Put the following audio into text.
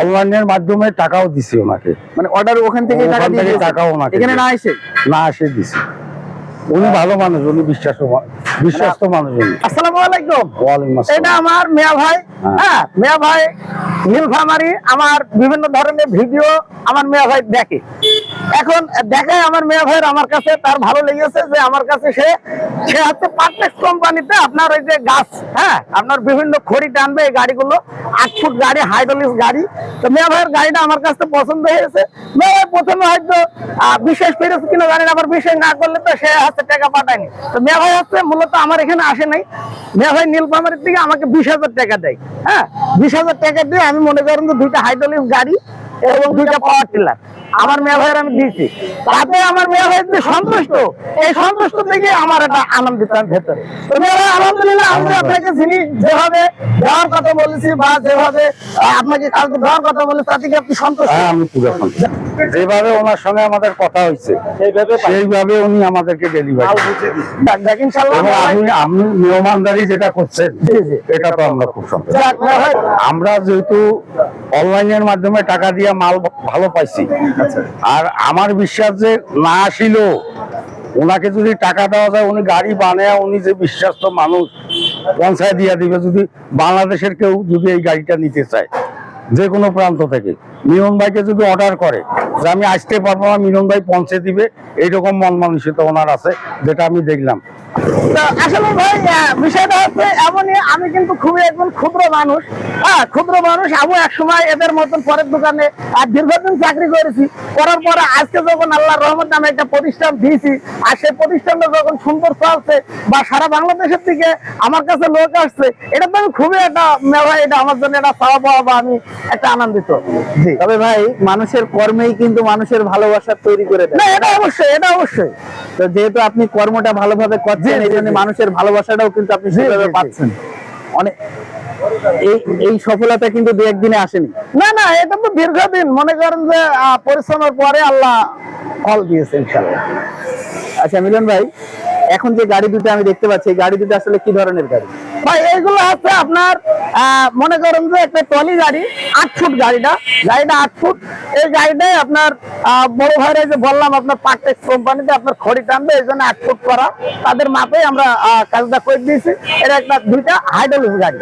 অনলাইনের মাধ্যমে টাকাও দিছি ওনাকে। মানে অর্ডার ওখান থেকে টাকা দিয়ে টাকাও ওনাকে এখানে না এসে? না আসে দিছি। উনি ভালো মানুষ উনি বিশ্বাস বিশ্বস্ত মানুষ উনি। আসসালামু আলাইকুম। ওয়ালাইকুম এটা আসসালাম আমার মিয়া ভাই। হ্যাঁ। মিয়া মেয়া ভাই নীলফামারি আমার বিভিন্ন ধরনের ভিডিও আমার মিয়া ভাই দেখে। এখন দেখে আমার মেয়া ভাইয়ের আমার কাছে, তার ভালো লেগেছে যে আমার কাছে সে সে হচ্ছে পার্টেক্স কোম্পানিতে আপনার ওই যে গাছ হ্যাঁ আপনার বিভিন্ন খড়ি টানবে এই গাড়িগুলো, আট ফুট গাড়ি হাইড্রোলিক্স গাড়ি। তো মেয়া ভাইয়ের গাড়িটা আমার কাছে পছন্দ হয়েছে। মেয়া ভাই প্রথমে হয়তো বিশেষ পেরেছে কিনা জানি না, আবার বিশেষ না করলে তো সে হচ্ছে টাকা পাঠায়নি। তো মেয়া ভাই হচ্ছে মূলত আমার এখানে আসে নাই। মেয়া ভাই নীলফামারির থেকে আমাকে বিশ হাজার টাকা দেয় হ্যাঁ বিশ হাজার টাকা দিয়ে আমি মনে করেন যে দুইটা হাইড্রোলিক্স গাড়ি এবং দুইটা পাওয়ার টিলার আমার মেয়া ভাইয়ের আমি দিয়েছি। তাতে আমার মেয়া ভাই যে সন্তুষ্ট এই সন্তুষ্ট থেকে আমার একটা আনন্দিত আমি ভেতরে। তো আলহামদুলিল্লাহ আমি আপনাকে চিনি যেভাবে দেওয়ার কথা বলেছি বা যেভাবে আপনাকে কালকে দেওয়ার কথা বলেছি তাতে কি আপনি সন্তুষ্ট? হ্যাঁ আমি পুরো যেভাবে ওনার সঙ্গে আমাদের কথা হয়েছে সেইভাবে উনি আমাদেরকে ডেলিভারি আপনি আপনি নিয়মানদারি যেটা করছেন। এটা তো আমরা খুব সন্তুষ্ট। আমরা যেহেতু অনলাইনের মাধ্যমে টাকা দিয়ে মাল ভালো পাইছি আর আমার বিশ্বাস যে না আসিল ওনাকে যদি টাকা দেওয়া যায়, উনি গাড়ি বানায় উনি যে বিশ্বাস্ত মানুষ, পঞ্চায়েত দিয়ে দিবে, যদি বাংলাদেশের কেউ যদি এই গাড়িটা নিতে চায়, যে কোনো প্রান্ত থেকে। মিলন ভাইকে যদি অর্ডার করে যে আমি আসতে পারব না মিলন ভাই পৌঁছে দিবে এইরকম মন মানসিকতা ওনার আছে যেটা আমি দেখলাম। তো আসলে ভাই বিষয়টা হচ্ছে এমনই আমি কিন্তু খুবই একজন ক্ষুদ্র মানুষ। হ্যাঁ ক্ষুদ্র মানুষ আমি এক এদের মতন পরের দোকানে আর দীর্ঘদিন চাকরি করেছি। করার পরে আজকে যখন রহমত নামে একটা প্রতিষ্ঠান দিয়েছি আর সেই প্রতিষ্ঠানটা যখন সুন্দর চলছে বা সারা বাংলাদেশের থেকে আমার কাছে লোক আসছে এটা তো আমি খুবই একটা মেলা এটা আমার জন্য একটা পাওয়া পাওয়া বা আমি একটা আনন্দিত। জি। তবে ভাই মানুষের কর্মেই কিন্তু মানুষের ভালোবাসা তৈরি করে দেয়। না এটা অবশ্যই এটা অবশ্যই। তো যেহেতু আপনি কর্মটা ভালোভাবে করছেন এই জন্য মানুষের ভালোবাসাটাও কিন্তু আপনি সেভাবে। পাচ্ছেন। অনেক এই এই সফলতা কিন্তু দু একদিনে আসেনি। না না এটা তো দীর্ঘদিন। মনে করেন যে পরিশ্রমের পরে আল্লাহ ফল দিয়েছে ইনশাল্লাহ আচ্ছা মিলন ভাই এখন যে গাড়ি দুটো আমি দেখতে পাচ্ছি এই গাড়ি দুটো আসলে কি ধরনের গাড়ি? ভাই এইগুলো হচ্ছে আপনার মনে করেন যে একটা টলি গাড়ি, আট ফুট গাড়িটা। গাড়িটা আট ফুট। এই গাড়িটাই আপনার বড় ভাইরা যে বললাম আপনার পার্টেক কোম্পানিতে আপনার খড়ি টানবে, এই জন্য আট ফুট করা। তাদের মাপে আমরা কাজটা করে দিয়েছি। এটা একটা দুইটা হাইড্রোলিক গাড়ি।